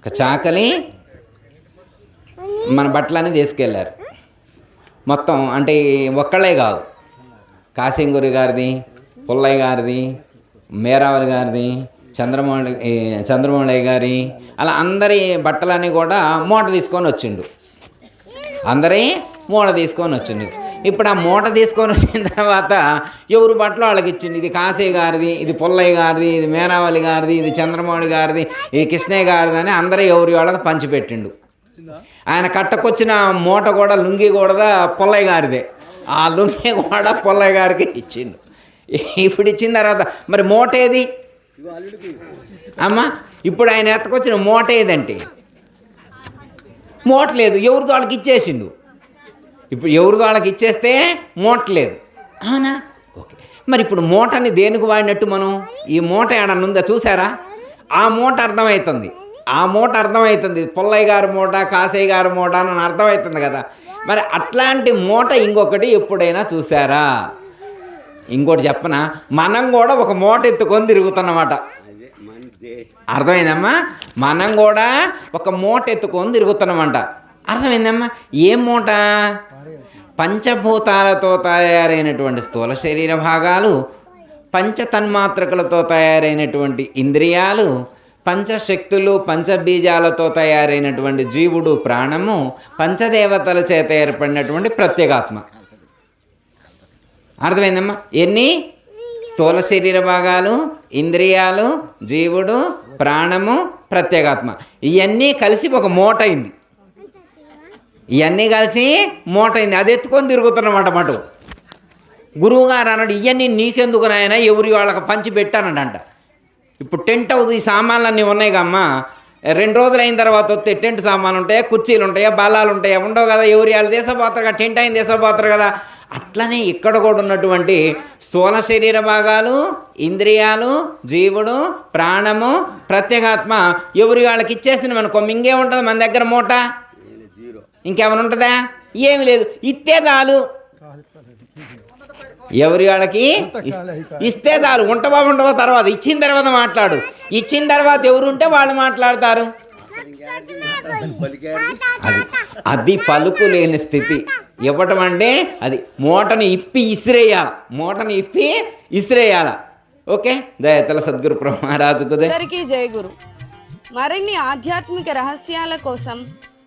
ఒక చాకలి మన బట్టలన్నీ తీసుకెళ్ళారు. మొత్తం అంటే ఒక్కళ్ళే కాదు. కాశింగూరి గారిది పుల్లయ్య గారిది మేరావలి గారిది చంద్రమౌళి చంద్రమౌళయ్య గారి అలా అందరి బట్టలన్నీ కూడా మూట తీసుకొని వచ్చిండు. అందరి మూట తీసుకొని వచ్చిండు. ఇప్పుడు ఆ మూట తీసుకొని వచ్చిన తర్వాత ఎవరు బట్టలు వాళ్ళకి ఇచ్చిండు ఇది కాసే గారిది ఇది పుల్లయ్య గారిది ఇది మేనావళి గారిది ఇది చంద్రమౌళి గారిది ఇది కృష్ణయ్య గారిది అని అందరూ ఎవరి వాళ్ళకి పంచిపెట్టిండు ఆయన కట్టకొచ్చిన మూట కూడా లుంగి కూడా పుల్లయ్య గారిదే. ఆ లుంగి కూడా పుల్లయ్య గారికి ఇచ్చిండు. ఇప్పుడు ఇచ్చిన తర్వాత మరి మూట ఏది? అమ్మా ఇప్పుడు ఆయన ఎత్తకొచ్చిన మూట ఏదంటే? మూట లేదు ఎవరితో వాళ్ళకి ఇచ్చేసిండు? ఇప్పుడు ఎవరితో వాళ్ళకి ఇచ్చేస్తే మూట లేదు. అవునా? ఓకే. మరి ఇప్పుడు మూటని దేనికి వాడినట్టు మనం? ఈ మూట ఏడన్నా ఉందా చూసారా? ఆ మూట అర్థమవుతుంది. ఆ మూట అర్థమవుతుంది. పుల్లయ్య గారి మూట కాసయ్య గారి మూట అని అర్థమవుతుంది కదా. మరి అట్లాంటి మూట ఇంకొకటి ఎప్పుడైనా చూసారా? ఇంకోటి చెప్పనా? మనం కూడా ఒక మూట ఎత్తుకొని తిరుగుతున్నమాట. అర్థమైందమ్మా? మనం కూడా ఒక మూట ఎత్తుకొని తిరుగుతున్నామంట. అర్థమైందమ్మా? ఏం మూట? పంచభూతాలతో తయారైనటువంటి స్థూల శరీర భాగాలు పంచతన్మాత్రకులతో తయారైనటువంటి ఇంద్రియాలు పంచశక్తులు పంచబీజాలతో తయారైనటువంటి జీవుడు ప్రాణము పంచదేవతల చేత ఏర్పడినటువంటి ప్రత్యేగాత్మ. అర్థమైందమ్మా? ఎన్ని? స్థూల శరీర భాగాలు ఇంద్రియాలు జీవుడు ప్రాణము ప్రత్యేగాత్మ. ఇవన్నీ కలిసి ఒక మూట అయింది. ఇవన్నీ కలిసి మూట అయింది అది ఎత్తుకొని తిరుగుతున్నమాట మటు గురువుగారు అన్నాడు ఇవన్నీ నీకెందుకు నాయన? ఎవరి వాళ్ళకి పంచి పెట్టానంట ఇప్పుడు టెంట్ హౌస్ ఈ సామాన్లన్నీ ఉన్నాయి కమ్మా రెండు రోజులు అయిన తర్వాత వస్తే టెంట్ సామాన్లు ఉంటాయా కుర్చీలు ఉంటాయా బలాలు ఉంటాయా? ఉండవు కదా ఎవరి వాళ్ళు దేశపోతారు కదా టెంట్ అయిన దేశపోతారు కదా. అట్లనే ఇక్కడ కూడా ఉన్నటువంటి స్థూల శరీర భాగాలు ఇంద్రియాలు జీవుడు ప్రాణము ప్రత్యేగాత్మ ఎవరి వాళ్ళకి ఇచ్చేసింది? మనకు మింగే ఉంటుంది మన దగ్గర మూట. ఇంకేమైనా ఉంటుందా? ఏమి లేదు. ఇస్తే చాలు. ఎవరి వాళ్ళకి? ఇస్తే చాలు. ఉంటవా ఉండవా తర్వాత. ఇచ్చిన తర్వాత మాట్లాడు. ఇచ్చిన తర్వాత ఎవరు ఉంటే వాళ్ళు మాట్లాడతారు. అది అది పలుకు లేని స్థితి. ఇవ్వటం అంటే అది మూటను ఇప్పి ఇసిరేయాల. మూటను ఇప్పి ఇసిరేయాల. ఓకే? దయతల సద్గురు బ్రహ్మరాజుకు జై జయ గురు. మరిన్ని ఆధ్యాత్మిక రహస్యాల కోసం